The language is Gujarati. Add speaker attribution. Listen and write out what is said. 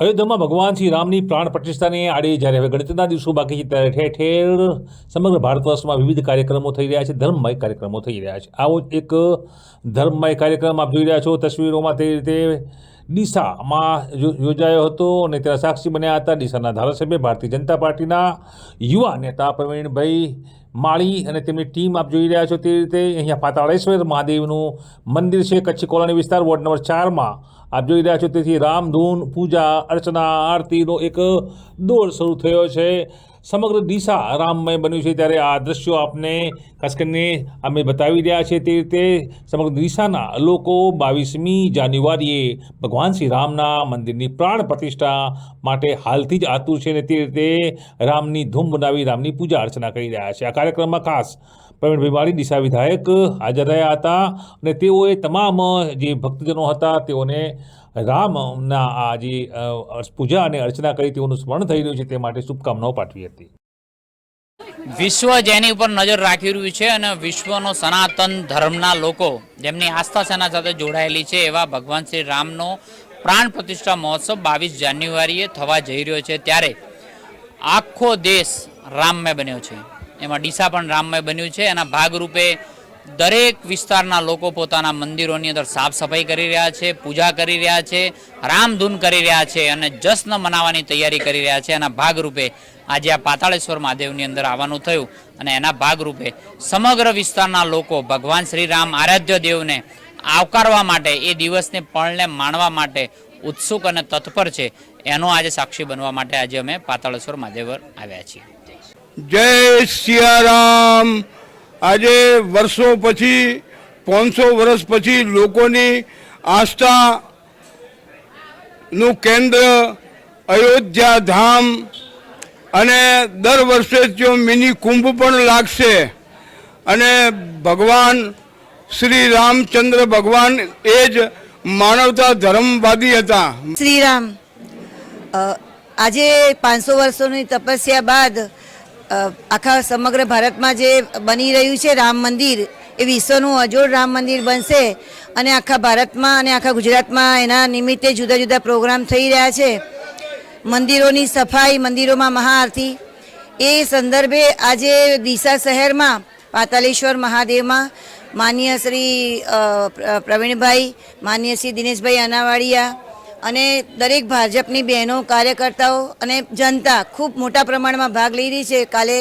Speaker 1: અયોધ્યામાં ભગવાન શ્રી રામની પ્રાણ પ્રતિષ્ઠાને આડે જ્યારે હવે ગણતરીના દિવસો બાકી છે ત્યારે ઠેર ઠેર સમગ્ર ભારત વર્ષમાં વિવિધ કાર્યક્રમો થઈ રહ્યા છે, ધર્મમય કાર્યક્રમો થઈ રહ્યા છે. આવો એક ધર્મમય કાર્યક્રમ આપ જોઈ રહ્યા છો. તસવીરોમાં તે રીતે ડીસામાં યોજાયો હતો અને ત્યાં સાક્ષી બન્યા હતા. ડીસાના ધારાસભ્ય ભારતીય જનતા પાર્ટીના યુવા નેતા પ્રવીણભાઈ માળી અને તેમની ટીમ આપ જોઈ રહ્યા છો તે રીતે અહીંયા પાતાળેશ્વર મહાદેવનું મંદિર છે, કચ્છી કોલોની વિસ્તાર, વોર્ડ નંબર ચારમાં. આપ જોઈ રહ્યા છો, તેથી રામધૂન પૂજા, અર્ચના, આરતીનો એક દોર શરૂ થયો છે. સમગ્ર દિશા આરામમય બન્યું છે ત્યારે આ દ્રશ્યો આપને ખાસ કરીને અમે બતાવી રહ્યા છીએ તે રીતે સમગ્ર દિશાના લોકો બાવીસમી જાન્યુઆરીએ ભગવાન શ્રી રામના મંદિરની પ્રાણ પ્રતિષ્ઠા માટે હાલથી જ આતુર છે અને તે રીતે રામની ધૂમ બનાવી રામની પૂજા અર્ચના કરી રહ્યા છે. આ કાર્યક્રમમાં ખાસ પ્રવીણભાઈ માળી દિશા વિધાયક હાજર રહ્યા હતા અને તેઓએ તમામ, જે ભક્તજનો હતા, તેઓને રામના આ જે પૂજા અને અર્ચના કરી તેઓનું સ્મરણ થઈ રહ્યું છે, તે માટે શુભકામનાઓ પાઠવી હતી.
Speaker 2: વિશ્વ જેની ઉપર નજર રાખી રહ્યું છે અને વિશ્વનો સનાતન ધર્મના લોકો જેમની આસ્થા સેના સાથે જોડાયેલી છે, એવા ભગવાન શ્રી રામનો પ્રાણ પ્રતિષ્ઠા મહોત્સવ બાવીસ જાન્યુઆરીએ થવા જઈ રહ્યો છે, ત્યારે આખો દેશ રામમય બન્યો છે. એમાં ડીસા પણ રામમય બન્યું છે. એના ભાગરૂપે દરેક વિસ્તારના લોકો પોતાના મંદિરોની અંદર સાફ સફાઈ કરી રહ્યા છે, પૂજા કરી રહ્યા છે, રામધૂન કરી રહ્યા છે અને જશ્ન મનાવવાની તૈયારી કરી રહ્યા છે. એના ભાગરૂપે આજે આ પાતાળેશ્વર મહાદેવની અંદર આવવાનું થયું અને એના ભાગરૂપે સમગ્ર વિસ્તારના લોકો ભગવાન શ્રી રામ આરાધ્ય દેવને આવકારવા માટે, એ દિવસને પળને માણવા માટે ઉત્સુક અને તત્પર છે. એનો આજે સાક્ષી બનવા માટે આજે અમે પાતાળેશ્વર મહાદેવ આવ્યા છીએ.
Speaker 3: જય સિયારામ. આજે વર્ષો પછી, પાંચસો વર્ષ પછી લોકોની આસ્થા નું કેન્દ્ર અયોધ્યા ધામ અને દર વર્ષે જો મિની કુંભ પણ લાગશે. અને ભગવાન શ્રી રામચંદ્ર ભગવાન એ જ માનવતા ધર્મવાદી હતા.
Speaker 4: શ્રીરામ આજે પાંચસો વર્ષોની તપસ્યા બાદ આખા સમગ્ર ભારતમાં જે બની રહ્યું છે રામ મંદિર, એ વિશ્વનું અજોડ રામ મંદિર બનશે અને આખા ભારતમાં અને આખા ગુજરાતમાં એના નિમિત્તે જુદા જુદા પ્રોગ્રામ થઈ રહ્યા છે. મંદિરોની સફાઈ, મંદિરોમાં મહાઆરતી. એ સંદર્ભે આજે ડીસા શહેરમાં પાતાલેશ્વર મહાદેવમાં માન્ય શ્રી પ્રવીણભાઈ, માન્ય શ્રી દિનેશભાઈ અનાવાડિયા અને દરેક ભાજપની બહેનો, કાર્યકર્તાઓ અને જનતા ખૂબ મોટા પ્રમાણમાં ભાગ લઈ રહી છે. કાલે